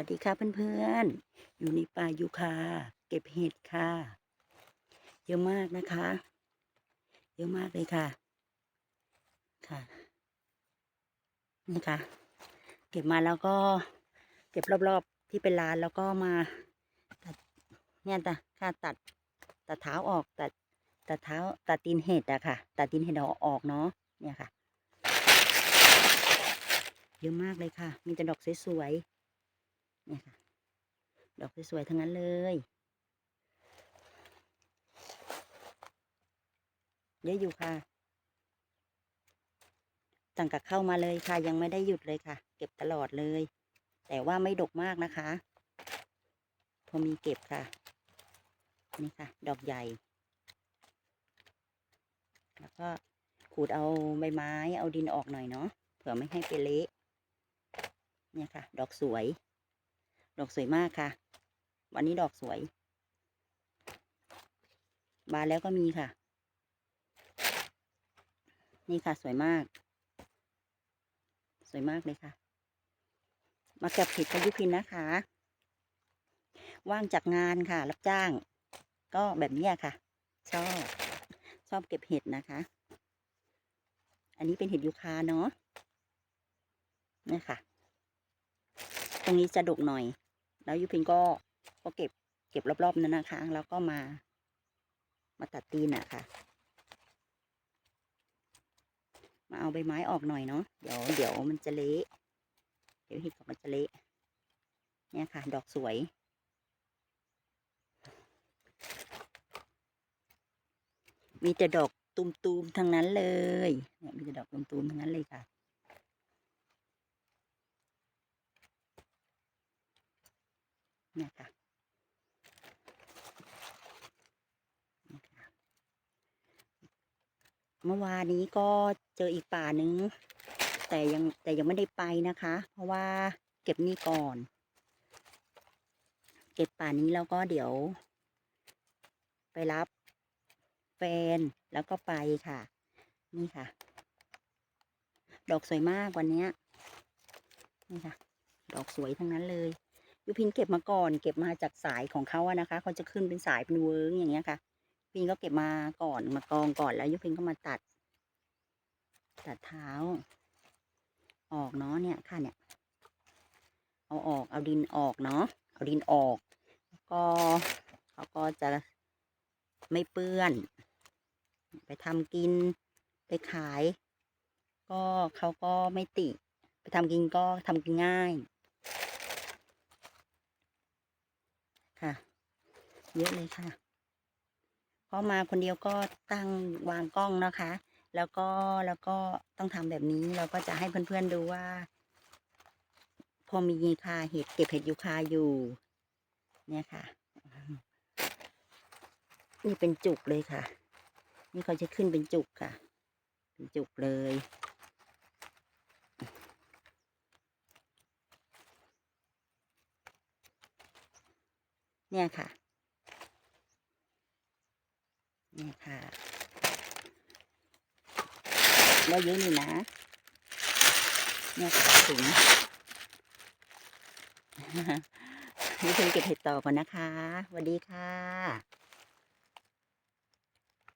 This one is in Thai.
วัสดีค่ะเพื่อนๆ อยู่ในป่ายูคาเก็บเห็ดค่ะ เยอะมากนะคะ เยอะมากเลยค่ะ ค่ะ นี่ค่ะ เก็บมาแล้วก็ เก็บรอบๆที่เป็นลานแล้วก็มาตัดเนี่ยตะค่ะตัดตัดเท้าออกตัดตัดเท้าตัดตีนเห็ดอะค่ะ ตัดตีนเห็ดออกเนาะเนี่ยค่ะ เยอะมากเลยค่ะ มีแต่ดอกสวยๆ เนี่ยค่ะ ดอกสวยๆทั้งนั้นเลย เยอะอยู่ค่ะตั้งกับเข้ามาเลยค่ะ ยังไม่ได้หยุดเลยค่ะ เก็บตลอดเลย แต่ว่าไม่ดกมากนะคะ พอมีเก็บค่ะ นี่ค่ะ ดอกใหญ่ แล้วก็ขูดเอาใบไม้เอาดินออกหน่อยเนาะ เผื่อไม่ให้เป็นเละเนี่ยค่ะ ดอกสวย ดอกสวยมากค่ะ วันนี้ดอกสวย บานแล้วก็มีค่ะ นี่ค่ะสวยมาก สวยมากเลยค่ะ มาเก็บเห็ดพายุพินนะคะ ว่างจากงานค่ะ รับจ้าง ก็แบบนี้ค่ะ ชอบ ชอบเก็บเห็ดนะคะ อันนี้เป็นเห็ดยูคาเนาะนี่ค่ะ ตรงนี้จะดกหน่อย แล้วยูพินก็ก็เก็บเก็บรอบๆนั้นนะคะ แล้วก็มา มาตัดตีนอะค่ะ มาเอาใบไม้ออกหน่อยเนาะเดี๋ยวเดี๋ยวมันจะเละเดี๋ยวเห็ดของมันจะเละเนี่ยค่ะ ดอกสวย มีแต่ดอกตูมๆทั้งนั้นเลยเนี่ยมีแต่ดอกตูมๆทั้งนั้นเลยค่ะ เนี่ยค่ะเนี่ยค่ะ เมื่อวานนี้ก็เจออีกป่านึง แต่ยังแต่ยังไม่ได้ไปนะคะ เพราะว่าเก็บนี่ก่อน เก็บป่านี้แล้วก็เดี๋ยว ไปรับแฟนแล้วก็ไปค่ะ นี่ค่ะ ดอกสวยมากวันนี้นี่ค่ะ ดอกสวยทั้งนั้นเลยยูพินเก็บมาก่อน เก็บมาจากสายของเขาอะนะคะเขาจะขึ้นเป็นสายเป็นเวิร์งอย่างเงี้ยค่ะ พินก็เก็บมาก่อนมากองก่อนแล้วยูพินก็มาตัด ตัดเท้า ออกเนาะเนี่ยค่ะเนี่ย เอาออกเอาดินออกเนาะเอาดินออก ก็เขาก็จะไม่เปื้อน ไปทำกินไปขาย ก็เขาก็ไม่ติ ไปทำกินก็ทำกินง่าย ค่ะ เยอะเลยค่ะ เพราะมาคนเดียวก็ตั้งวางกล้องนะคะ แล้วก็แล้วก็ต้องทำแบบนี้เราก็จะให้เพื่อนๆดูว่า พอมีคาเห็ดเก็บเห็ดยูคาอยู่ เนี่ยค่ะ นี่เป็นจุกเลยค่ะ นี่เขาจะขึ้นเป็นจุกค่ะ เป็นจุกเลยเนี่ยค่ะ นี่ยค่ะได้เยอะนี่นะเนี่ยค่ะถุงนี่เพิ่งเก็บเห็ดต่อก่อนนะคะสวัสดีค่ะ